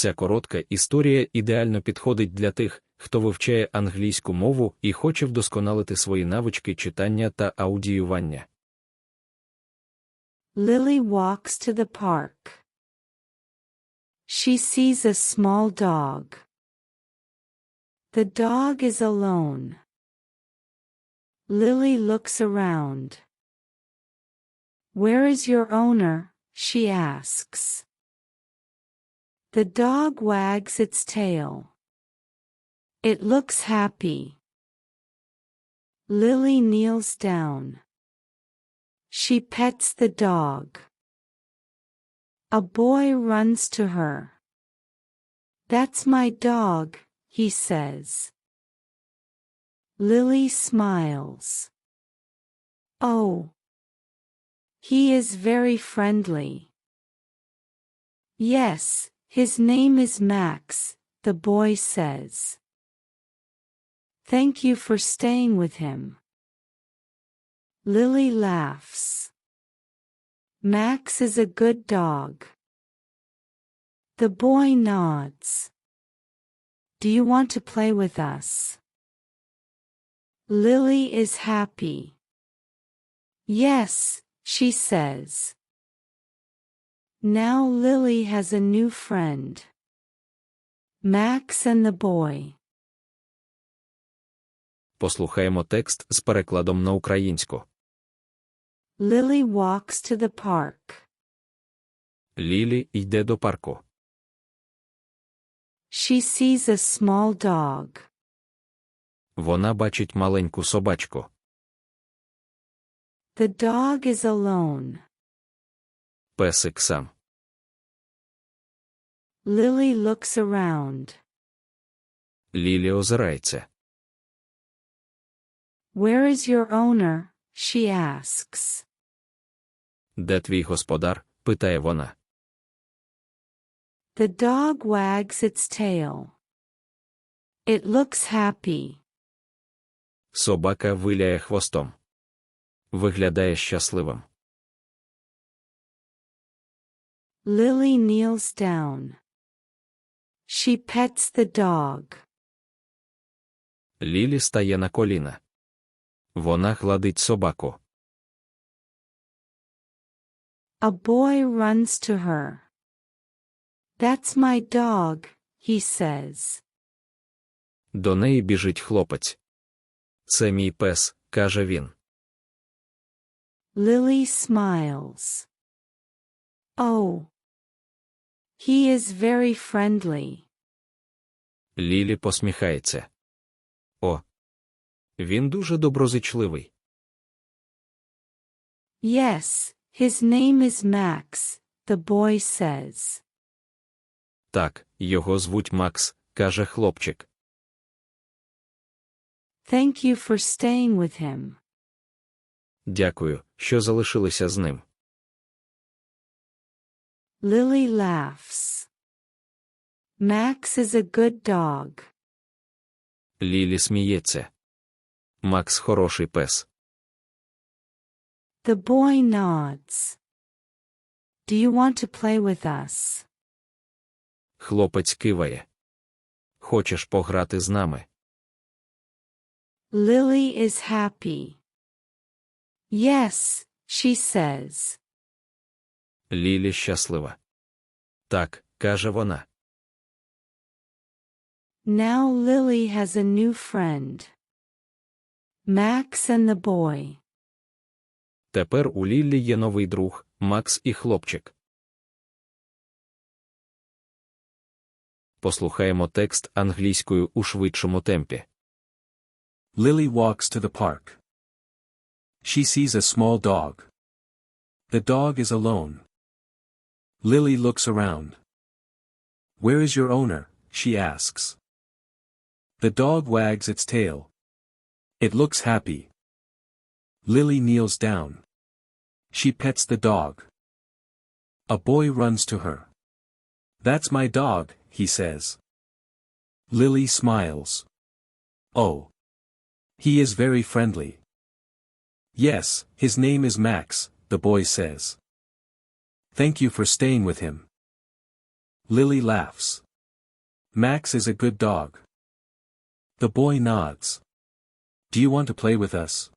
Ця коротка історія ідеально підходить для тих, хто вивчає англійську мову і хоче вдосконалити свої навички читання та аудіювання. Lily walks to the park. She sees a small dog. The dog is alone. Lily looks around. Where is your owner? she asks. The dog wags its tail. It looks happy. Lily kneels down. She pets the dog. A boy runs to her. That's my dog, he says. Lily smiles. Oh. He is very friendly. Yes, his name is Max, the boy says. Thank you for staying with him. Lily laughs. Max is a good dog. The boy nods. Do you want to play with us? Lily is happy. Yes, she says. Now Lily has a new friend. Max and the boy. Послухаємо текст з перекладом на українську. Lily walks to the park. Лілі йде до парку. She sees a small dog. Вона бачить маленьку собачку. The dog is alone. Песик сам. Lily looks around. Лілі озирається. Where is your owner? she asks. Де твій господар? питає вона. The dog wags its tail. It looks happy. Собака виляє хвостом. Виглядає щасливим. Lily kneels down. She pets the dog. Лілі стає на коліна. Вона гладить собаку. A boy runs to her. That's my dog, he says. До неї біжить хлопець. Це мій пес, каже він. Lily smiles. Oh. He is very friendly. Лілі посміхається. О. Він дуже доброзичливий. Yes, his name is Max, the boy says. Так, його звуть Макс, каже хлопчик. Thank you for staying with him. Дякую, що залишилися з ним. Lily laughs. Max is a good dog. Лілі сміється. Макс хороший пес. The boy nods. Do you want to play with us? Хлопець киває. Хочеш пограти з нами? Lily is happy. Yes, she says. Лілі щаслива. Так, каже вона. Now Lily has a new friend. Max and the boy. Тепер у Ліллі є новий друг, Макс і хлопчик. Послухаємо текст англійською у швидшому темпі. Lily walks to the park. She sees a small dog. The dog is alone. Lily looks around. Where is your owner? she asks. The dog wags its tail. It looks happy. Lily kneels down. She pets the dog. A boy runs to her. That's my dog, he says. Lily smiles. Oh. He is very friendly. Yes, his name is Max, the boy says. Thank you for staying with him. Lily laughs. Max is a good dog. The boy nods. Do you want to play with us?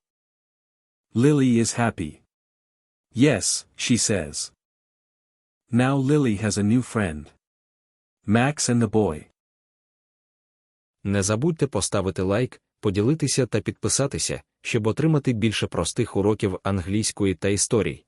Lily is happy. Yes, she says. Now Lily has a new friend. Max and the boy. Не забудьте поставити лайк, поділитися та підписатися, щоб отримати більше простих уроків англійської та історій.